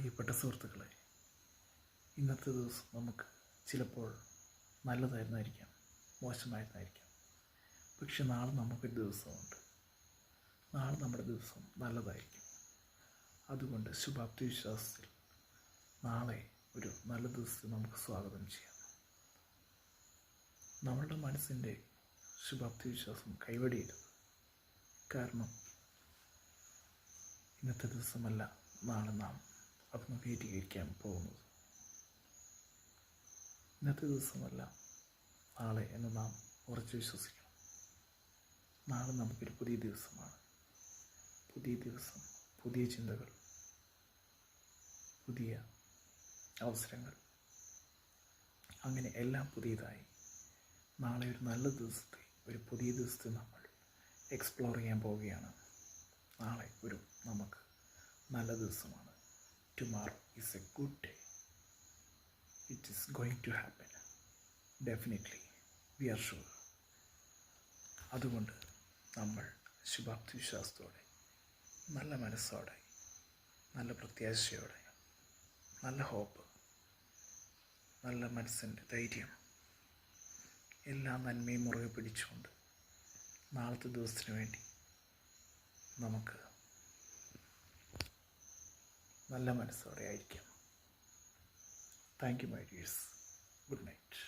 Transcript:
പ്രിയപ്പെട്ട സുഹൃത്തുക്കളെ ഇന്നത്തെ ദിവസം നമുക്ക് ചിലപ്പോൾ നല്ലതായിരുന്നായിരിക്കാം മോശമായിരുന്നായിരിക്കാം. പക്ഷെ നാളെ നമുക്കൊരു ദിവസമുണ്ട്. നാളെ നമ്മുടെ ദിവസം നല്ലതായിരിക്കും. അതുകൊണ്ട് ശുഭാപ്തി വിശ്വാസത്തിൽ നാളെ ഒരു നല്ല ദിവസത്തെ നമുക്ക് സ്വാഗതം ചെയ്യാം. നമ്മളുടെ മനസ്സിന്റെ ശുഭാപ്തി വിശ്വാസം കൈവടിയരുത്. കാരണം ഇന്നത്തെ ദിവസമല്ല നാളെ നാം അഭിമുഖീകരിക്കാൻ പോകുന്നത്. ഇന്നത്തെ ദിവസമല്ല നാളെ എന്ന് നാം ഉറച്ചു വിശ്വസിക്കണം. നാളെ നമുക്കൊരു പുതിയ ദിവസമാണ്. പുതിയ ദിവസം പുതിയ ചിന്തകൾ പുതിയ അവസരങ്ങൾ. അങ്ങനെ എല്ലാം പുതിയതായി. നാളെ ഒരു നല്ല ദിവസത്തെ ഒരു പുതിയ ദിവസത്തെ നമ്മൾ എക്സ്പ്ലോർ ചെയ്യാൻ പോവുകയാണ്. നാളെ ഒരു നമുക്ക് നല്ല ദിവസമാണ്. Tomorrow is a good day. It is going to happen. Definitely. We are sure അതുകൊണ്ട് നമ്മൾ ശുഭാപ്തി വിശ്വാസത്തോടെ നല്ല മനസ്സോടെ നല്ല പ്രത്യാശയോടെ നല്ല ഹോപ്പ് നല്ല മനസ്സിന്റെ ധൈര്യം എല്ലാ നന്മയും മുറുകെ പിടിച്ചുകൊണ്ട് നാളത്തെ ദിവസത്തിന് വേണ്ടി നമുക്ക് നല്ല മനസ്സോടെ ആയിരിക്കാം thank you my dears good night